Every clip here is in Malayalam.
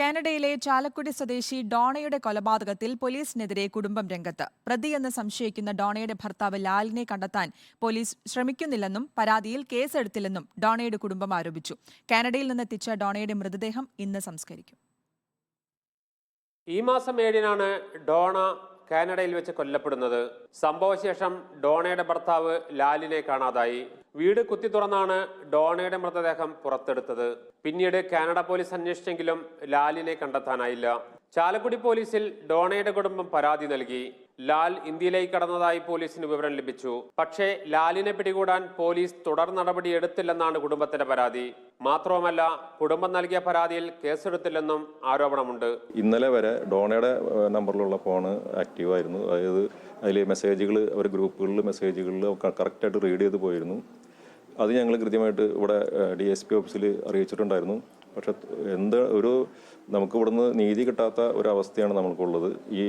കാനഡയിലെ ചാലക്കുടി സ്വദേശി ഡോണയുടെ കൊലപാതകത്തിൽ പോലീസിനെതിരെ കുടുംബം രംഗത്ത്. പ്രതിയെന്ന് സംശയിക്കുന്ന ഡോണയുടെ ഭർത്താവ് ലാലിനെ കണ്ടെത്താൻ പോലീസ് ശ്രമിക്കുന്നില്ലെന്നും പരാതിയിൽ കേസെടുത്തില്ലെന്നും ഡോണയുടെ കുടുംബം ആരോപിച്ചു. കാനഡയിൽ നിന്നെത്തിച്ച ഡോണയുടെ മൃതദേഹം ഇന്ന് സംസ്കരിക്കും. ഈ മാസം ഏഴിനാണ് ഡോണ കാനഡയിൽ വെച്ച് കൊല്ലപ്പെടുന്നത്. സംഭവശേഷം ഡോണയുടെ ഭർത്താവ് ലാലിനെ കാണാതായി. വീട് കുത്തി തുറന്നാണ് ഡോണയുടെ മൃതദേഹം പുറത്തെടുത്തത്. പിന്നീട് കാനഡ പോലീസ് അന്വേഷിച്ചെങ്കിലും ലാലിനെ കണ്ടെത്താനായില്ല. ചാലക്കുടി പോലീസിൽ ഡോണയുടെ കുടുംബം പരാതി നൽകി. ലാൽ ഇന്ത്യയിലേക്ക് കടന്നതായി പോലീസിന് വിവരം ലഭിച്ചു. പക്ഷേ ലാലിനെ പിടികൂടാൻ പോലീസ് തുടർ നടപടി എടുത്തില്ലെന്നാണ് കുടുംബത്തിന്റെ പരാതി. മാത്രവുമല്ല കുടുംബം നൽകിയ പരാതിയിൽ കേസെടുത്തില്ലെന്നും ആരോപണമുണ്ട്. ഇന്നലെ വരെ ഡോണയുടെ നമ്പറിലുള്ള ഫോണ് ആക്റ്റീവ് ആയിരുന്നു. അതായത് അതിൽ മെസ്സേജുകൾ അവർ ഗ്രൂപ്പുകളിൽ മെസ്സേജുകളിൽ കറക്റ്റായിട്ട് റീഡ് ചെയ്ത് പോയിരുന്നു. അത് ഞങ്ങൾ കൃത്യമായിട്ട് ഇവിടെ ഡി എസ് പി ഓഫീസിൽ അറിയിച്ചിട്ടുണ്ടായിരുന്നു. പക്ഷെ എന്ത് ഒരു നമുക്ക് ഇവിടുന്ന് നീതി കിട്ടാത്ത ഒരു അവസ്ഥയാണ് നമുക്കുള്ളത് ഈ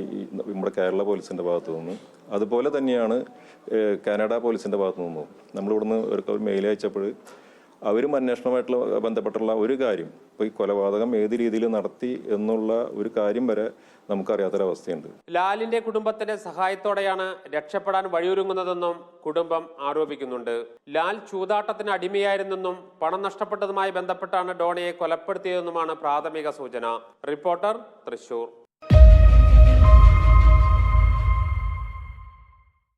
നമ്മുടെ കേരള പോലീസിന്റെ ഭാഗത്തു നിന്ന്. അതുപോലെ തന്നെയാണ് കാനഡ പോലീസിന്റെ ഭാഗത്തു നിന്നും. നമ്മളിവിടുന്ന് ഒരു മെയിൽ അയച്ചപ്പോൾ അവരും അന്വേഷണമായിട്ടുള്ള ബന്ധപ്പെട്ടുള്ള ഒരു കാര്യം ഇപ്പോൾ ഈ കൊലപാതകം ഏത് രീതിയിൽ നടത്തി എന്നുള്ള ഒരു കാര്യം വരെ നമുക്കറിയാത്തൊരവസ്ഥയുണ്ട്. ലാലിന്റെ കുടുംബത്തിന്റെ സഹായത്തോടെയാണ് രക്ഷപ്പെടാൻ വഴിയൊരുങ്ങുന്നതെന്നും കുടുംബം ആരോപിക്കുന്നുണ്ട്. ലാൽ ചൂതാട്ടത്തിന് അടിമയായിരുന്നെന്നും പണം നഷ്ടപ്പെട്ടതുമായി ബന്ധപ്പെട്ടാണ് ഡോണയെ കൊലപ്പെടുത്തിയതെന്നുമാണ് പ്രാഥമിക സൂചന. റിപ്പോർട്ടർ തൃശൂർ.